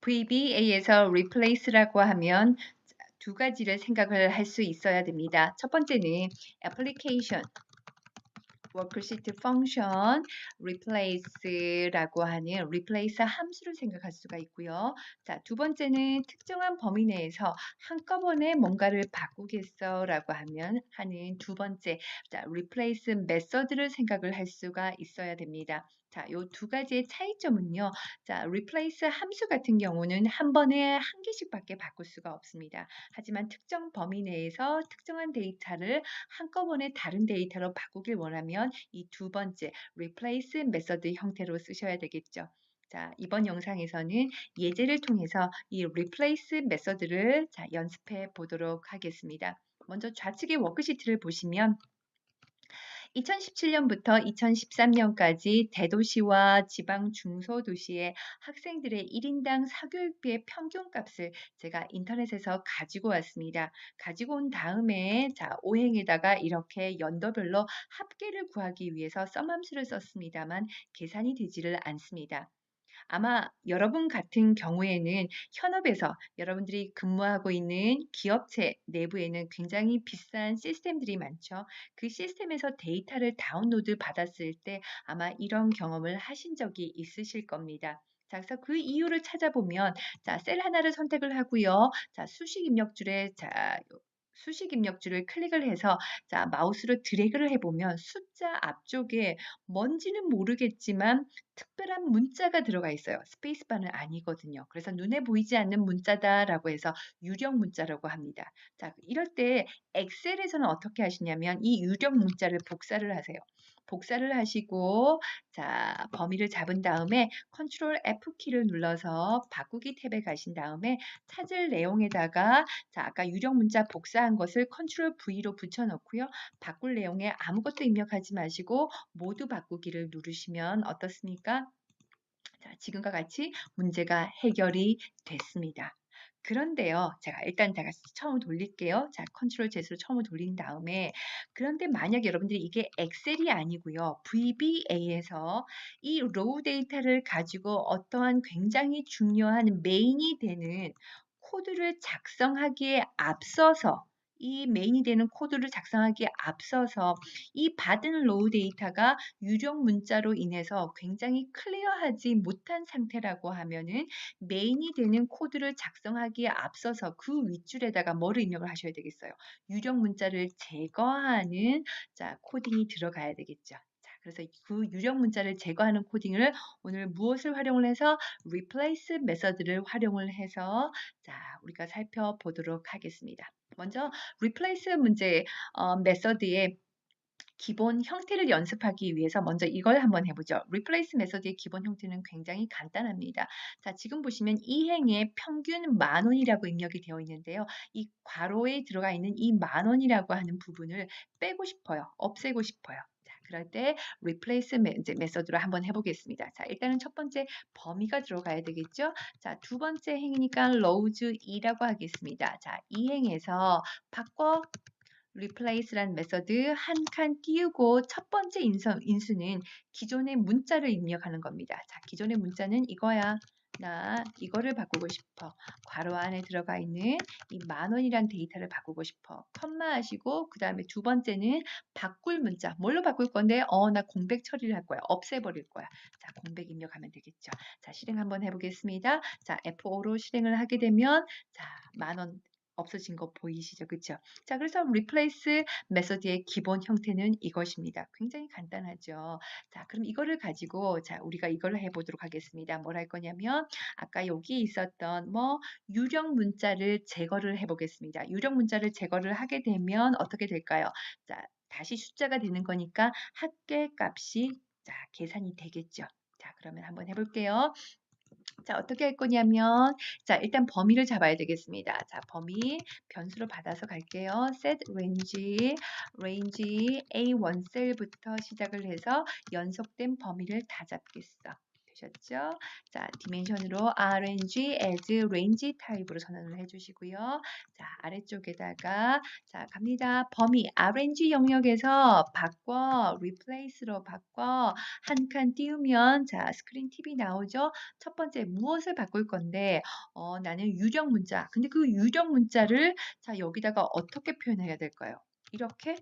VBA에서 replace라고 하면 두 가지를 생각을 할 수 있어야 됩니다. 첫 번째는 application worksheet function replace라고 하는 replace 함수를 생각할 수가 있고요. 자, 두 번째는 특정한 범위 내에서 한꺼번에 뭔가를 바꾸겠어라고 하면 하는 두 번째 자, replace method를 생각을 할 수가 있어야 됩니다. 자, 요 두 가지의 차이점은요. 자, replace 함수 같은 경우는 한 번에 한 개씩밖에 바꿀 수가 없습니다. 하지만 특정 범위 내에서 특정한 데이터를 한꺼번에 다른 데이터로 바꾸길 원하면 이 두 번째 replace method 형태로 쓰셔야 되겠죠. 자, 이번 영상에서는 예제를 통해서 이 replace method를 자, 연습해 보도록 하겠습니다. 먼저 좌측의 워크시트를 보시면 2017년부터 2013년까지 대도시와 지방 중소도시의 학생들의 1인당 사교육비의 평균값을 제가 인터넷에서 가지고 왔습니다. 가지고 온 다음에 자, 오행에다가 이렇게 연도별로 합계를 구하기 위해서 썸함수를 썼습니다만 계산이 되지를 않습니다. 아마 여러분 같은 경우에는 현업에서 여러분들이 근무하고 있는 기업체 내부에는 굉장히 비싼 시스템들이 많죠. 그 시스템에서 데이터를 다운로드 받았을 때 아마 이런 경험을 하신 적이 있으실 겁니다. 자, 그래서 그 이유를 찾아보면, 자, 셀 하나를 선택을 하고요. 자, 수식 입력줄에, 자, 수식 입력줄을 클릭을 해서 자 마우스로 드래그를 해보면 숫자 앞쪽에 뭔지는 모르겠지만 특별한 문자가 들어가 있어요. 스페이스바는 아니거든요. 그래서 눈에 보이지 않는 문자다라고 해서 유령 문자라고 합니다. 자 이럴 때 엑셀에서는 어떻게 하시냐면 이 유령 문자를 복사를 하세요. 복사를 하시고 자 범위를 잡은 다음에 컨트롤 F키를 눌러서 바꾸기 탭에 가신 다음에 찾을 내용에다가 자 아까 유령 문자 복사한 것을 컨트롤 V로 붙여넣고요. 바꿀 내용에 아무것도 입력하지 마시고 모두 바꾸기를 누르시면 어떻습니까? 자, 지금과 같이 문제가 해결이 됐습니다. 그런데요. 제가 일단 제가 처음 돌릴게요. 자, 컨트롤 Z로 처음 돌린 다음에 그런데 만약 여러분들이 이게 엑셀이 아니고요. VBA에서 이 로우 데이터를 가지고 어떠한 굉장히 중요한 메인이 되는 코드를 작성하기에 앞서서 이 메인이 되는 코드를 작성하기에 앞서서 이 받은 로우 데이터가 유령 문자로 인해서 굉장히 클리어하지 못한 상태라고 하면은 메인이 되는 코드를 작성하기에 앞서서 그 윗줄에다가 뭐를 입력을 하셔야 되겠어요. 유령 문자를 제거하는 자 코딩이 들어가야 되겠죠. 그래서 그 유령 문자를 제거하는 코딩을 오늘 무엇을 활용을 해서 replace 메서드를 활용을 해서 자 우리가 살펴보도록 하겠습니다. 먼저 replace 문제 어, 메서드의 기본 형태를 연습하기 위해서 먼저 이걸 한번 해보죠. replace 메서드의 기본 형태는 굉장히 간단합니다. 자, 지금 보시면 이 행의 평균 만 원이라고 입력이 되어 있는데요. 이 괄호에 들어가 있는 이 만 원이라고 하는 부분을 빼고 싶어요. 없애고 싶어요. 그럴 때 replace 메서드로 한번 해보겠습니다. 자, 일단은 첫 번째 범위가 들어가야 되겠죠? 자, 두 번째 행이니까 rows 2라고 하겠습니다. 자, 이 행에서 바꿔 replace란 메서드 한 칸 띄우고 첫 번째 인수, 인수는 기존의 문자를 입력하는 겁니다. 자, 기존의 문자는 이거야. 나 이거를 바꾸고 싶어. 괄호 안에 들어가 있는 이 만원이란 데이터를 바꾸고 싶어. 컴마 하시고 그 다음에 두 번째는 바꿀 문자. 뭘로 바꿀 건데? 어, 나 공백 처리를 할 거야. 없애버릴 거야. 자, 공백 입력하면 되겠죠. 자, 실행 한번 해보겠습니다. 자, F5로 실행을 하게 되면 자, 만원 없어진 거 보이시죠? 그쵸 자, 그래서 replace 메서드의 기본 형태는 이것입니다. 굉장히 간단하죠. 자, 그럼 이거를 가지고 자, 우리가 이걸 해보도록 하겠습니다. 뭘 할 거냐면 아까 여기 있었던 뭐 유령 문자를 제거를 해보겠습니다. 유령 문자를 제거를 하게 되면 어떻게 될까요? 자, 다시 숫자가 되는 거니까 합계 값이 자, 계산이 되겠죠. 자, 그러면 한번 해볼게요. 자, 어떻게 할 거냐면, 자, 일단 범위를 잡아야 되겠습니다. 자, 범위 변수로 받아서 갈게요. set range, range A1 셀부터 시작을 해서 연속된 범위를 다 잡겠어. 되셨죠? 자, 디멘션으로 RNG as range 타입으로 선언을 해주시고요. 자, 아래쪽에다가 자 갑니다. 범위 RNG 영역에서 바꿔 replace로 바꿔 한 칸 띄우면 자 스크린 TV 나오죠. 첫 번째 무엇을 바꿀 건데 어, 나는 유령 문자. 근데 그 유령 문자를 자 여기다가 어떻게 표현해야 될까요? 이렇게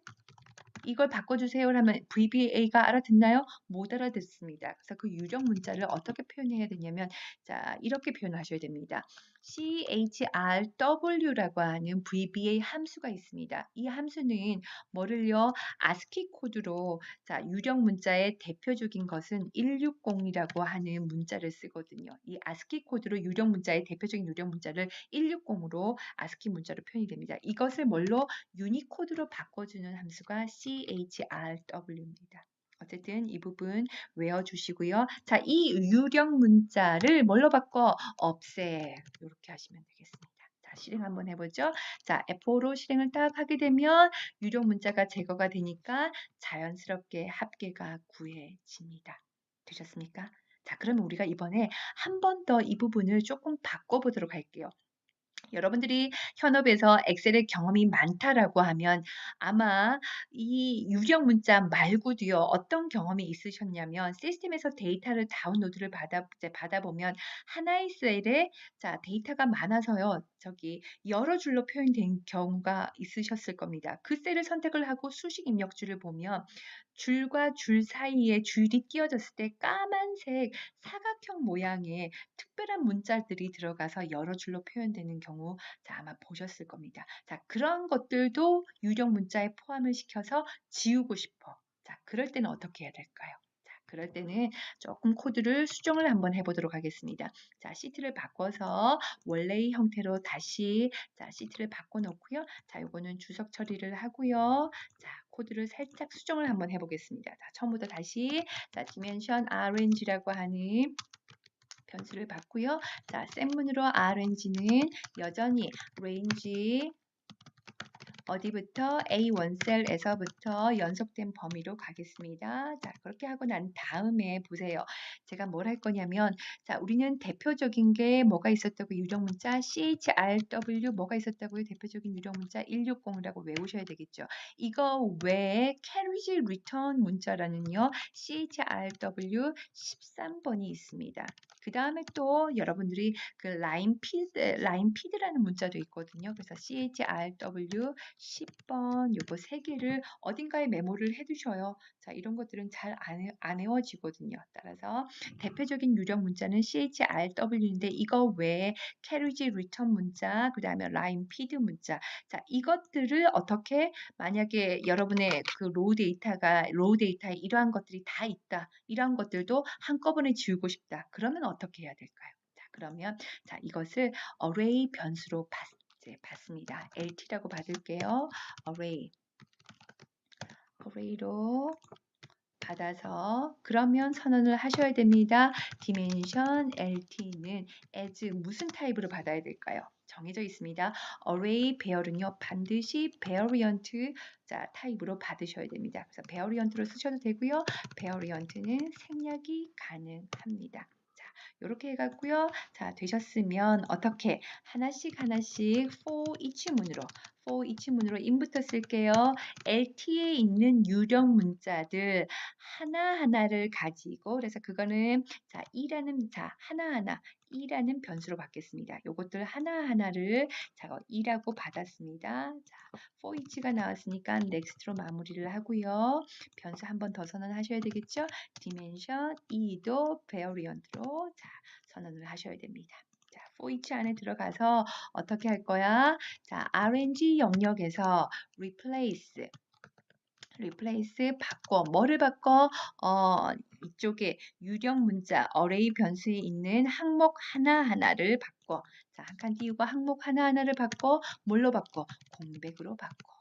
이걸 바꿔주세요 하면 VBA가 알아듣나요? 못 알아듣습니다. 그래서 그 유령 문자를 어떻게 표현해야 되냐면 자 이렇게 표현하셔야 됩니다. CHRW라고 하는 VBA 함수가 있습니다. 이 함수는 뭐를요? ASCII 코드로 자 유령 문자의 대표적인 것은 160이라고 하는 문자를 쓰거든요. 이 ASCII 코드로 유령 문자의 대표적인 유령 문자를 160으로 ASCII 문자로 표현이 됩니다. 이것을 뭘로 유니코드로 바꿔주는 함수가 CHRW입니다. 어쨌든 이 부분 외워주시고요. 자, 이 유령 문자를 뭘로 바꿔? 없애. 이렇게 하시면 되겠습니다. 자, 실행 한번 해보죠. 자, F5로 실행을 딱 하게 되면 유령 문자가 제거가 되니까 자연스럽게 합계가 구해집니다. 되셨습니까? 자, 그러면 우리가 이번에 한 번 더 이 부분을 조금 바꿔보도록 할게요. 여러분들이 현업에서 엑셀의 경험이 많다라고 하면 아마 이 유령 문자 말고도요 어떤 경험이 있으셨냐면 시스템에서 데이터를 다운로드를 받아 받아 보면 하나의 셀에 자 데이터가 많아서요 저기 여러 줄로 표현된 경우가 있으셨을 겁니다. 그 셀을 선택을 하고 수식 입력줄을 보면 줄과 줄 사이에 줄이 끼어졌을 때 까만색 사각형 모양의 특별한 문자들이 들어가서 여러 줄로 표현되는 경우 자, 아마 보셨을 겁니다. 자, 그런 것들도 유령 문자에 포함을 시켜서 지우고 싶어. 자, 그럴 때는 어떻게 해야 될까요? 그럴 때는 조금 코드를 수정을 한번 해보도록 하겠습니다. 자, 시트를 바꿔서 원래의 형태로 다시 자, 시트를 바꿔놓고요. 자, 요거는 주석 처리를 하고요. 자, 코드를 살짝 수정을 한번 해보겠습니다. 자, 처음부터 다시 자, dimension range라고 하는 변수를 받고요. 자, 샘문으로 range는 여전히 range 어디부터 A1셀에서부터 연속된 범위로 가겠습니다. 자, 그렇게 하고 난 다음에 보세요. 제가 뭘 할 거냐면, 자, 우리는 대표적인 게 뭐가 있었다고 유령 문자 CHRW 뭐가 있었다고요? 대표적인 유령 문자 160이라고 외우셔야 되겠죠. 이거 외에 carriage return 문자라는요, CHRW 13번이 있습니다. 그 다음에 또 여러분들이 그 라인 피드, 라인 피드라는 문자도 있거든요. 그래서 CHRW 10번 요거 세 개를 어딘가에 메모를 해두셔요. 자, 이런 것들은 잘 안, 안 외워지거든요. 따라서 대표적인 유령 문자는 CHRW인데 이거 외에 carriage return 문자, 그 다음에 line feed 문자. 자, 이것들을 어떻게 만약에 여러분의 그 로우 데이터가 로우 데이터에 이러한 것들이 다 있다. 이러한 것들도 한꺼번에 지우고 싶다. 그러면 어떻게 해야 될까요? 자, 그러면 자, 이것을 array 변수로 받, 이제 받습니다. LT라고 받을게요. array. array로 받아서 그러면 선언을 하셔야 됩니다. dimension LT는 as 무슨 타입으로 받아야 될까요? 정해져 있습니다. array 배열은요 반드시 variant 자 타입으로 받으셔야 됩니다. 그래서 variant로 쓰셔도 되고요. variant는 생략이 가능합니다. 이렇게 해갖고요. 자, 되셨으면 어떻게 하나씩 하나씩 for each 문으로 for each 문으로 in부터 쓸게요. LT에 있는 유령 문자들 하나하나를 가지고 그래서 그거는 자, 2라는 자, 하나하나 2라는 변수로 받겠습니다. 요것들 하나하나를 자, 2라고 받았습니다. 자, for each가 나왔으니까 next로 마무리를 하고요. 변수 한 번 더 선언하셔야 되겠죠? dimension 2도 variant로 자, 선언을 하셔야 됩니다. 자, for each 안에 들어가서 어떻게 할 거야? 자, RNG 영역에서 replace replace 바꿔. 뭐를 바꿔? 어 이쪽에 유령 문자 array 변수에 있는 항목 하나하나를 바꿔. 자 한 칸 띄우고 항목 하나하나를 바꿔. 뭘로 바꿔? 공백으로 바꿔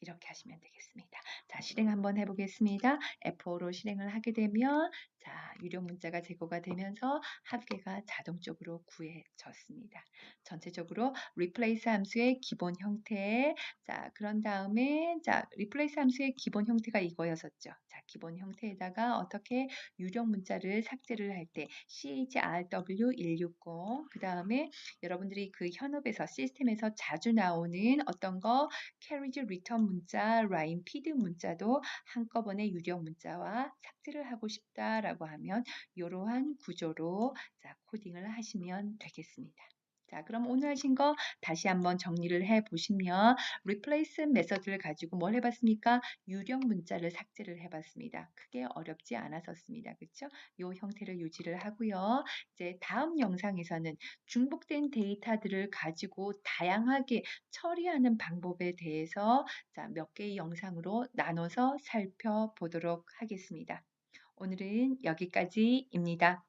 이렇게 하시면 되겠습니다. 자, 실행 한번 해보겠습니다. F5로 실행을 하게 되면 자, 유령 문자가 제거가 되면서 합계가 자동적으로 구해졌습니다. 전체적으로 replace 함수의 기본 형태. 자, 그런 다음에 자, replace 함수의 기본 형태가 이거였었죠. 자, 기본 형태에다가 어떻게 유령 문자를 삭제를 할 때 CHRW160 그 다음에 여러분들이 그 현업에서 시스템에서 자주 나오는 어떤 거 carriage return 문자, line feed 문자도 한꺼번에 유령 문자와 삭제를 하고 싶다라고 하면 이러한 구조로 자, 코딩을 하시면 되겠습니다. 자, 그럼 오늘 하신 거 다시 한번 정리를 해 보시면 replace 메서드를 가지고 뭘 해봤습니까? 유령 문자를 삭제를 해봤습니다. 크게 어렵지 않았었습니다. 그렇죠? 이 형태를 유지를 하고요. 이제 다음 영상에서는 중복된 데이터들을 가지고 다양하게 처리하는 방법에 대해서 자, 몇 개의 영상으로 나눠서 살펴보도록 하겠습니다. 오늘은 여기까지입니다.